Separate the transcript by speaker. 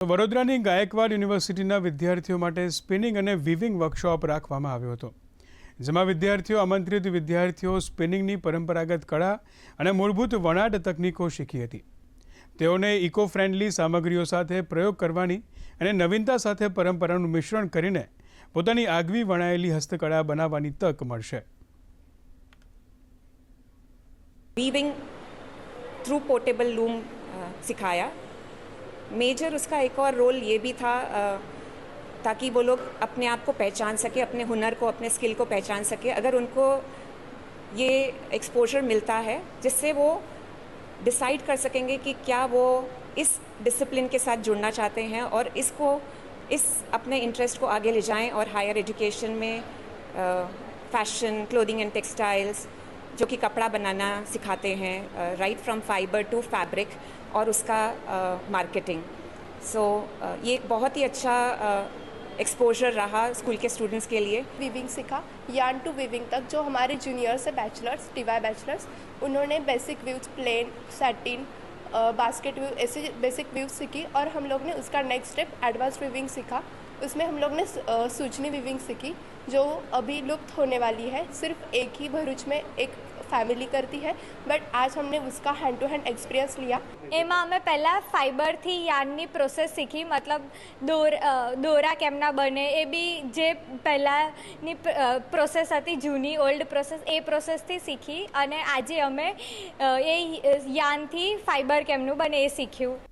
Speaker 1: વડોદરાની ગાયકવાડ યુનિવર્સિટીના વિદ્યાર્થીઓ માટે સ્પિનિંગ અને વિવિંગ વર્કશોપ રાખવામાં આવ્યો હતો, જેમાં વિદ્યાર્થીઓ આમંત્રિત વિદ્યાર્થીઓ સ્પિનિંગની પરંપરાગત કળા અને મૂળભૂત વણાટ તકનીકો શીખી હતી. તેઓને ઇકો ફ્રેન્ડલી સામગ્રીઓ સાથે પ્રયોગ કરવાની અને નવીનતા સાથે પરંપરાનું મિશ્રણ કરીને પોતાની આગવી વણાયેલી હસ્તકળા બનાવવાની તક મળશે.
Speaker 2: વીવિંગ થ્રુ પોર્ટેબલ લૂમ શીખાયા. मेजर उसका एक और रोल ये भी था ताकि वो लोग अपने आप को पहचान सके, अपने हुनर को, अपने स्किल को पहचान सके। अगर उनको ये एक्सपोजर मिलता है, जिससे वो डिसाइड कर सकेंगे कि क्या वो इस डिसिप्लिन के साथ जुड़ना चाहते हैं और इसको, इस अपने इंटरेस्ट को आगे ले जाएँ और हायर एजुकेशन में फ़ैशन क्लोथिंग एंड टेक्सटाइल्स जो कि कपड़ा बनाना सिखाते हैं right from fibre to fabric और उसका मार्केटिंग सो so, ये एक बहुत ही अच्छा एक्सपोजर रहा स्कूल के स्टूडेंट्स के लिए।
Speaker 3: वीविंग सीखा यान टू वीविंग तक जो हमारे जूनियर्स है बैचलर्स टीवाई बैचलर्स उन्होंने basic weaves plain satin basket weave ऐसे बेसिक व्यूज़ सीखी और हम लोग ने उसका नेक्स्ट स्टेप एडवांस वीविंग सीखा। उसमें हम लोग ने सूजनी वीविंग सीखी जो अभी लुप्त होने वाली है सिर्फ़ एक ही भरूच में एक फैमिली करती है बट आज हमने उसका हैंड टू हैंड एक्सपीरियंस लिया
Speaker 4: એમાં અમે પહેલાં ફાઇબરથી યાર્નની પ્રોસેસ શીખી મતલબ દોર અ, દોરા કેમના બને એ બી જે પહેલાંની પ્રોસેસ હતી જૂની ઓલ્ડ પ્રોસેસ એ પ્રોસેસથી શીખી અને આજે અમે અ, એ યાર્નથી ફાઇબર કેમનું બને એ શીખ્યું